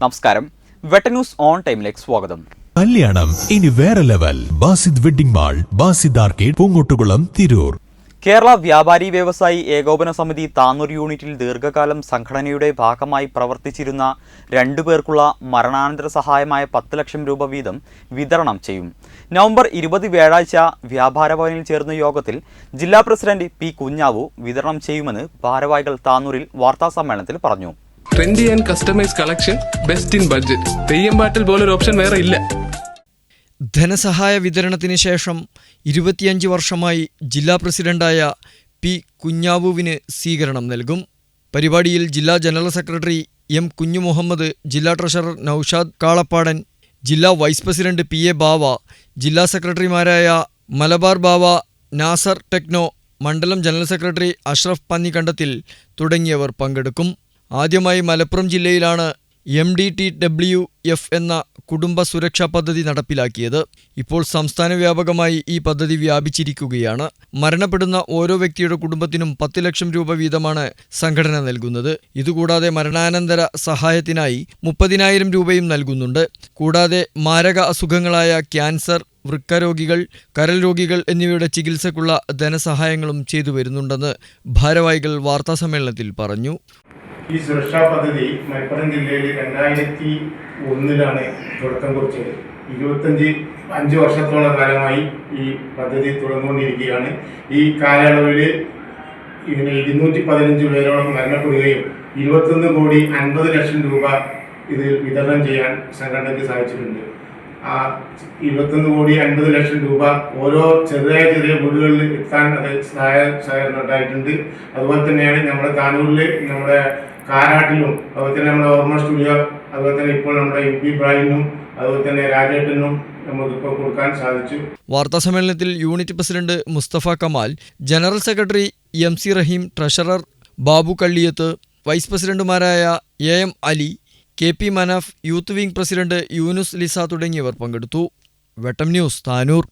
നമസ്കാരം. വെട്ട news on ടൈമിലേക്ക് സ്വാഗതം. കല്യാണം ഇനി വേറെ level. Basid wedding mall Basid arcade Poonkottukulam Tirur. Kerala Vyapari Vyavasayi Ekopana സമിതി താന്നൂർ യൂണിറ്റിൽ ദീർഘകാലം സംഘടനയുടെ ഭാഗമായി പ്രവർത്തിച്ചിരുന്ന രണ്ടു പേർക്കുള്ള മരണാനന്തര സഹായമായ പത്ത് ലക്ഷം രൂപ വീതം വിതരണം ചെയ്യും. നവംബർ ഇരുപത് വ്യാഴാഴ്ച വ്യാപാര ഭവനിൽ ചേർന്ന യോഗത്തിൽ ജില്ലാ പ്രസിഡന്റ് പി കുഞ്ഞാവു വിതരണം ചെയ്യുമെന്ന് ഭാരവാഹികൾ താന്നൂരിൽ വാർത്താസമ്മേളനത്തിൽ പറഞ്ഞു. Trendy and customise collection best in budget Theyyam പാട്ടിൽ പോലൊരു ഓപ്ഷൻ വേറെ ഇല്ല. ധനസഹായ വിതരണത്തിന് ശേഷം ഇരുപത്തിയഞ്ച് വർഷമായി ജില്ലാ പ്രസിഡന്റായ പി കുഞ്ഞാവുവിന് സ്വീകരണം നൽകും. പരിപാടിയിൽ ജില്ലാ ജനറൽ സെക്രട്ടറി എം കുഞ്ഞു മുഹമ്മദ് ജില്ലാ ട്രഷറർ നൌഷാദ് കാളപ്പാടൻ ജില്ലാ vice president P A Bava ജില്ലാ സെക്രട്ടറിമാരായ മലബാർ ബാവ നാസർ ടെക്നോ മണ്ഡലം ജനറൽ സെക്രട്ടറി അഷ്റഫ് പന്നിക്കണ്ടത്തിൽ തുടങ്ങിയവർ പങ്കെടുക്കും. ആദ്യമായി മലപ്പുറം ജില്ലയിലാണ് M D T W F എന്ന കുടുംബ സുരക്ഷാ പദ്ധതി നടപ്പിലാക്കിയത്. ഇപ്പോൾ സംസ്ഥാന വ്യാപകമായി ഈ പദ്ധതി വ്യാപിച്ചിരിക്കുകയാണ്. മരണപ്പെടുന്ന ഓരോ വ്യക്തിയുടെ കുടുംബത്തിനും പത്ത് ലക്ഷം രൂപ വീതമാണ് സംഘടന നൽകുന്നത്. ഇതുകൂടാതെ മരണാനന്തര സഹായത്തിനായി മുപ്പതിനായിരം രൂപയും നൽകുന്നുണ്ട്. കൂടാതെ മാരക അസുഖങ്ങളായ ക്യാൻസർ വൃക്കരോഗികൾ കരൽ രോഗികൾ എന്നിവയുടെ ചികിത്സയ്ക്കുള്ള ധനസഹായങ്ങളും ചെയ്തു വരുന്നുണ്ടെന്ന് ഭാരവാഹികൾ വാർത്താസമ്മേളനത്തിൽ പറഞ്ഞു. ഈ സുരക്ഷാ പദ്ധതി മലപ്പുറം ജില്ലയിൽ രണ്ടായിരത്തി ഒന്നിലാണ് തുടക്കം കുറിച്ചത്. ഇരുപത്തഞ്ച് അഞ്ച് വർഷത്തോളം കാലമായി ഈ പദ്ധതി തുടർന്നുകൊണ്ടിരിക്കുകയാണ്. ഈ കാലയളവിൽ ഇതിന് ഇരുന്നൂറ്റി പതിനഞ്ച് പേരോളം മരണപ്പെടുകയും ഇരുപത്തൊന്ന് കോടി അൻപത് ലക്ഷം രൂപ ഇത് വിതരണം ചെയ്യാൻ സംഘടനയ്ക്ക് സാധിച്ചിട്ടുണ്ട്. ആ ഇരുപത്തൊന്ന് കോടി അൻപത് ലക്ഷം രൂപ ഓരോ ചെറിയ ചെറിയ വീടുകളിൽ എത്താൻ അത് സഹായ സഹകരണം ഉണ്ടായിട്ടുണ്ട്. അതുപോലെ തന്നെയാണ് നമ്മുടെ താനൂരിൽ നമ്മുടെ കാരാട്ടിലും അതുപോലെ തന്നെ നമ്മുടെ ഓർമ്മ സ്റ്റുഡിയോ അതുപോലെ തന്നെ ഇപ്പോൾ നമ്മുടെ യു പി ബ്രാൻഡിനും അതുപോലെ തന്നെ രാജേട്ടനും നമുക്കിപ്പോൾ കൊടുക്കാൻ സാധിച്ചു. വാർത്താസമ്മേളനത്തിൽ unit president Musthafa Kamal general secretary M C Raheem treasurer Babu Kalliyath vice പ്രസിഡന്റുമാരായ A M Ali K P Manaf youth wing president Yunus Lisa തുടങ്ങിയവർ പങ്കെടുത്തു. വെട്ടം ന്യൂസ് താനൂർ.